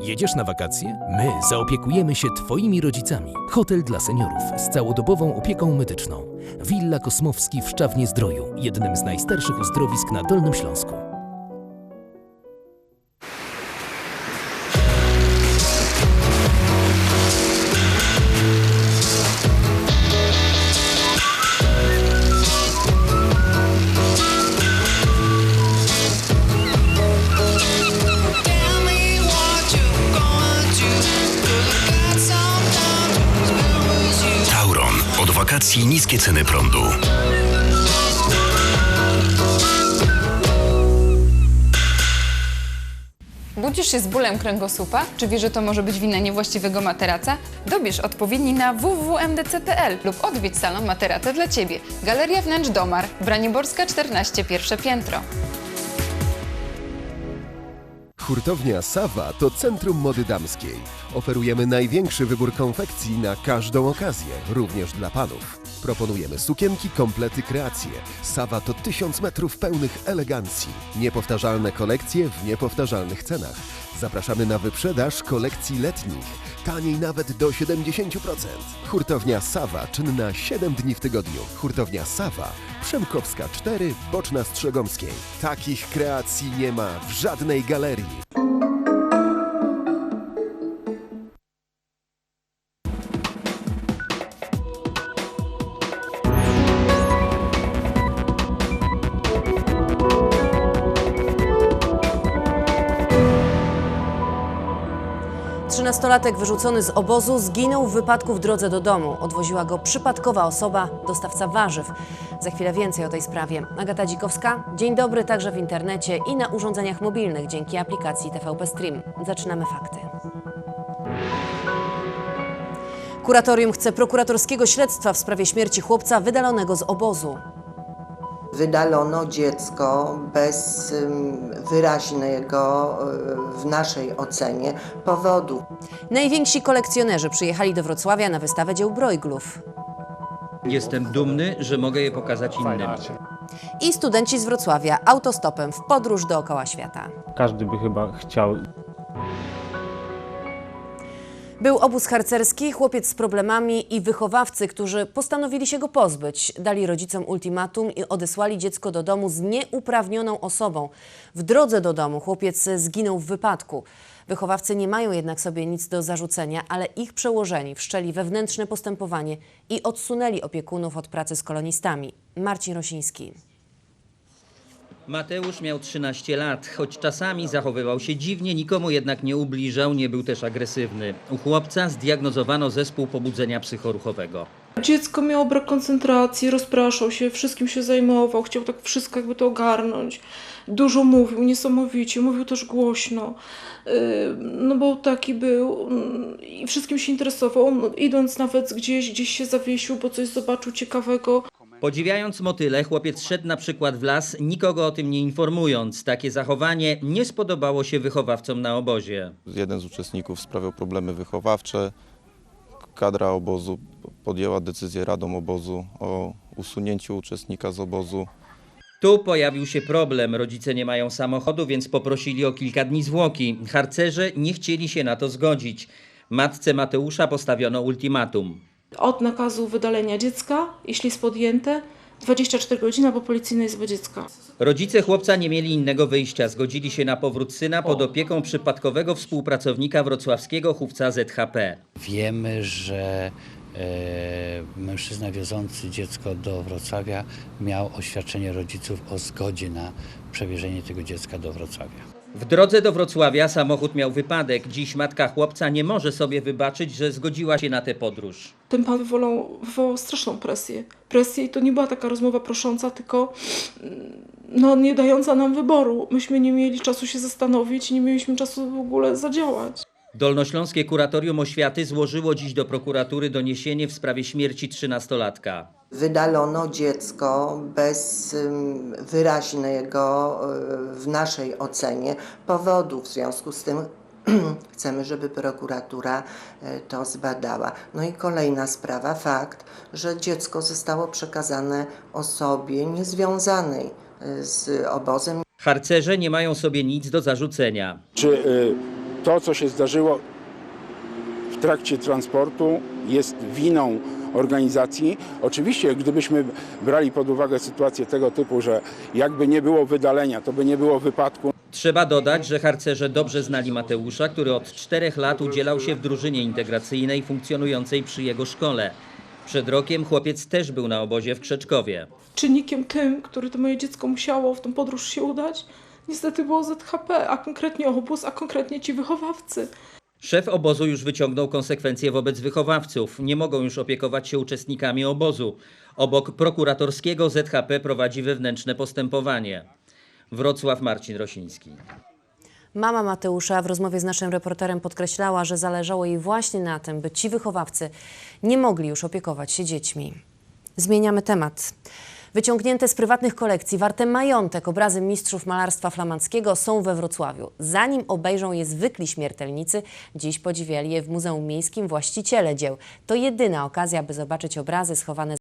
Jedziesz na wakacje? My zaopiekujemy się Twoimi rodzicami. Hotel dla seniorów z całodobową opieką medyczną. Willa Kosmowski w Szczawnie Zdroju, jednym z najstarszych uzdrowisk na Dolnym Śląsku. Wakacji niskie ceny prądu. Budzisz się z bólem kręgosłupa? Czy wiesz, że to może być wina niewłaściwego materaca? Dobierz odpowiedni na www.mdc.pl lub odwiedź salon Materace dla Ciebie. Galeria Wnętrz Domar, Braniborska 14, pierwsze piętro. Hurtownia Sawa to centrum mody damskiej. Oferujemy największy wybór konfekcji na każdą okazję, również dla panów. Proponujemy sukienki, komplety, kreacje. Sawa to tysiąc metrów pełnych elegancji. Niepowtarzalne kolekcje w niepowtarzalnych cenach. Zapraszamy na wyprzedaż kolekcji letnich. Taniej nawet do 70%. Hurtownia Sawa czynna 7 dni w tygodniu. Hurtownia Sawa, Przemkowska 4, Boczna Strzegomskiej. Takich kreacji nie ma w żadnej galerii. Trzynastolatek wyrzucony z obozu zginął w wypadku w drodze do domu. Odwoziła go przypadkowa osoba, dostawca warzyw. Za chwilę więcej o tej sprawie. Agata Dzikowska, dzień dobry także w internecie i na urządzeniach mobilnych dzięki aplikacji TVP Stream. Zaczynamy fakty. Kuratorium chce prokuratorskiego śledztwa w sprawie śmierci chłopca wydalonego z obozu. Wydalono dziecko bez wyraźnego y, w naszej ocenie powodu. Najwięksi kolekcjonerzy przyjechali do Wrocławia na wystawę dzieł Brojglów. Jestem dumny, że mogę je pokazać innym. I studenci z Wrocławia autostopem w podróż dookoła świata. Każdy by chyba chciał Był obóz harcerski, chłopiec z problemami i wychowawcy, którzy postanowili się go pozbyć. Dali rodzicom ultimatum i odesłali dziecko do domu z nieuprawnioną osobą. W drodze do domu chłopiec zginął w wypadku. Wychowawcy nie mają jednak sobie nic do zarzucenia, ale ich przełożeni wszczęli wewnętrzne postępowanie i odsunęli opiekunów od pracy z kolonistami. Marcin Rosiński. Mateusz miał 13 lat, choć czasami zachowywał się dziwnie, nikomu jednak nie ubliżał, nie był też agresywny. U chłopca zdiagnozowano zespół pobudzenia psychoruchowego. Dziecko miało brak koncentracji, rozpraszał się, wszystkim się zajmował, chciał tak wszystko jakby to ogarnąć. Dużo mówił, niesamowicie, mówił też głośno. Yy, No bo taki był mm, i wszystkim się interesował. Idąc nawet gdzieś, gdzieś się zawiesił, bo coś zobaczył ciekawego. Podziwiając motyle, chłopiec szedł na przykład w las, nikogo o tym nie informując. Takie zachowanie nie spodobało się wychowawcom na obozie. Jeden z uczestników sprawiał problemy wychowawcze. Kadra obozu podjęła decyzję radą obozu o usunięciu uczestnika z obozu. Tu pojawił się problem. Rodzice nie mają samochodu, więc poprosili o kilka dni zwłoki. Harcerze nie chcieli się na to zgodzić. Matce Mateusza postawiono ultimatum. Od nakazu wydalenia dziecka, jeśli jest podjęte, 24 godziny albo policyjnej izby dziecka. Rodzice chłopca nie mieli innego wyjścia. Zgodzili się na powrót syna pod opieką przypadkowego współpracownika wrocławskiego chówca ZHP. Wiemy, że e, mężczyzna wiozący dziecko do Wrocławia miał oświadczenie rodziców o zgodzie na przewiezienie tego dziecka do Wrocławia. W drodze do Wrocławia samochód miał wypadek. Dziś matka chłopca nie może sobie wybaczyć, że zgodziła się na tę podróż. Ten pan wywołał, wywołał straszną presję. Presję i to nie była taka rozmowa prosząca, tylko mm, no, nie dająca nam wyboru. Myśmy nie mieli czasu się zastanowić, nie mieliśmy czasu w ogóle zadziałać. Dolnośląskie Kuratorium Oświaty złożyło dziś do prokuratury doniesienie w sprawie śmierci trzynastolatka. Wydalono dziecko bez wyraźnego y, w naszej ocenie powodu. W związku z tym chcemy, żeby prokuratura y, to zbadała. No i kolejna sprawa, fakt, że dziecko zostało przekazane osobie niezwiązanej y, z obozem. Harcerze nie mają sobie nic do zarzucenia. Czy y, to, co się zdarzyło trakcie transportu, jest winą organizacji. Oczywiście, gdybyśmy brali pod uwagę sytuację tego typu, że jakby nie było wydalenia, to by nie było wypadku, Trzeba dodać, że harcerze dobrze znali Mateusza, który od czterech lat udzielał się w drużynie integracyjnej funkcjonującej przy jego szkole. Przed rokiem chłopiec też był na obozie w Krzeczkowie. Czynnikiem tym, który to moje dziecko musiało w tą podróż się udać, niestety było ZHP, a konkretnie obóz, a konkretnie ci wychowawcy. Szef obozu już wyciągnął konsekwencje wobec wychowawców. Nie mogą już opiekować się uczestnikami obozu. Obok prokuratorskiego ZHP prowadzi wewnętrzne postępowanie. Wrocław Marcin Rosiński. Mama Mateusza w rozmowie z naszym reporterem podkreślała, że zależało jej właśnie na tym, by ci wychowawcy nie mogli już opiekować się dziećmi. Zmieniamy temat. Wyciągnięte z prywatnych kolekcji, warte majątek obrazy mistrzów malarstwa flamandzkiego są we Wrocławiu. Zanim obejrzą je zwykli śmiertelnicy, dziś podziwiali je w Muzeum Miejskim właściciele dzieł. To jedyna okazja, by zobaczyć obrazy schowane